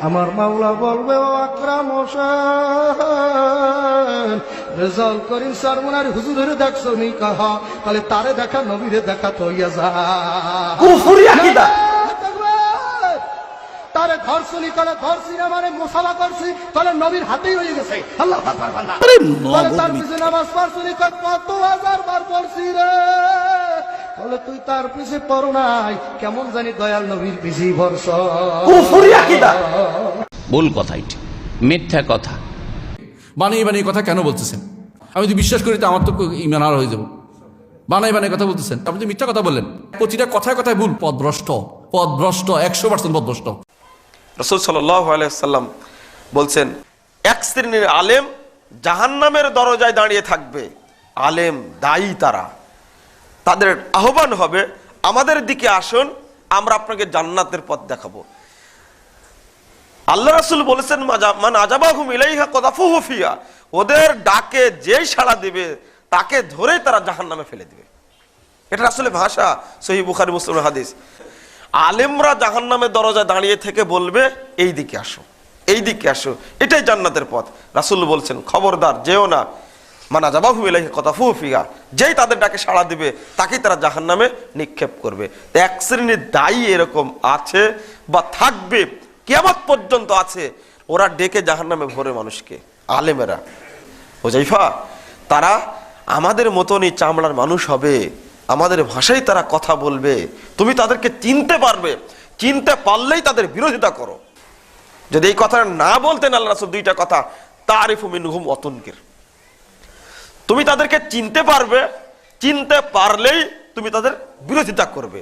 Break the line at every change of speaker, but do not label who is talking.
আমার মাওলা বলবে ও আকরাম রেজাল করিম সরমনার হুজুরের দেখছ নি কাহা তাহলে তারে দেখা নবীরে দেখা তো ইয়া যা
কুফরি আকীদা।
তারে ধর্ষণি তাহলে ধর্ষি না মানে মোসালা করছি তাহলে নবীর হাতেই হয়ে গেছে আল্লাহ তার নামাজ কত হাজার বার পড়ছি তাহলে তুই তার পিছে পড়ো নাই। কেমন জানি দয়াল নবীর পিছে ভরস।
ভুল কথা এটি। মিথ্যা কথা।
বানিয়ে বানিয়ে কথা কেন বলতেছেন? আমি যদি বিশ্বাস করি তো আমার তো ইমান আর হয়ে যাব। বানাই বানাই কথা বলতেছেন। আপনি তো মিথ্যা কথা বললেন। প্রতিটা কথায় কথায় ভুল। পদভ্রষ্ট। পদভ্রষ্ট একশো পার্সেন্ট পদভ্রষ্ট।
রসুল সাল্লাম বলছেন এক শ্রেণির আলেম জাহান্নামের দরজায় দাঁড়িয়ে থাকবে। আলেম দায়ী তারা। তাদের আহ্বান হবে, আমাদের দিকে আসুন, আমরা আপনাকে জান্নাতের পথ দেখাবো। আল্লাহ রাসুল বলেছেন মান আজাবাহুম ইলাইহা কদাফুহু ফিয়া ওদের ডাকে যেই সাড়া দিবে, তাকে ধরেই তারা জাহান্নামে ফেলে দিবে। এটা আসলে ভাষা সহি বুখারি মুসলিম হাদিস। আলেমরা জাহান্নামের দরজায় দাঁড়িয়ে থেকে বলবে এই দিকে আসো এই দিকে আসো। এটাই জান্নাতের পথ। রাসুল বলছেন, খবরদার, যেও না। মানা যাবাহু এলাহি কথা ফুফিয়া যেই তাদের ডাকে সাড়া দিবে, তাকেই তারা জাহান্নামে নিক্ষেপ করবে। এক শ্রেণির দায়ী এরকম আছে বা থাকবে কেমন পর্যন্ত আছে, ওরা ডেকে জাহান্নামে ভরে মানুষকে, আলেমেরা। হোজাইফা তারা আমাদের মতনই চামড়ার মানুষ হবে, আমাদের ভাষায় তারা কথা বলবে, তুমি তাদেরকে চিনতে পারবে, চিনতে পারলেই তাদের বিরোধিতা করো। যদি এই কথাটা না বলতেন আল্লাহ রাসূল দুইটা কথা, তারিফু মিনহুম অতনকির। তুমি তাদেরকে চিনতে পারবে চিনতে পারলেই তুমি তাদের বিরোধিতা করবে।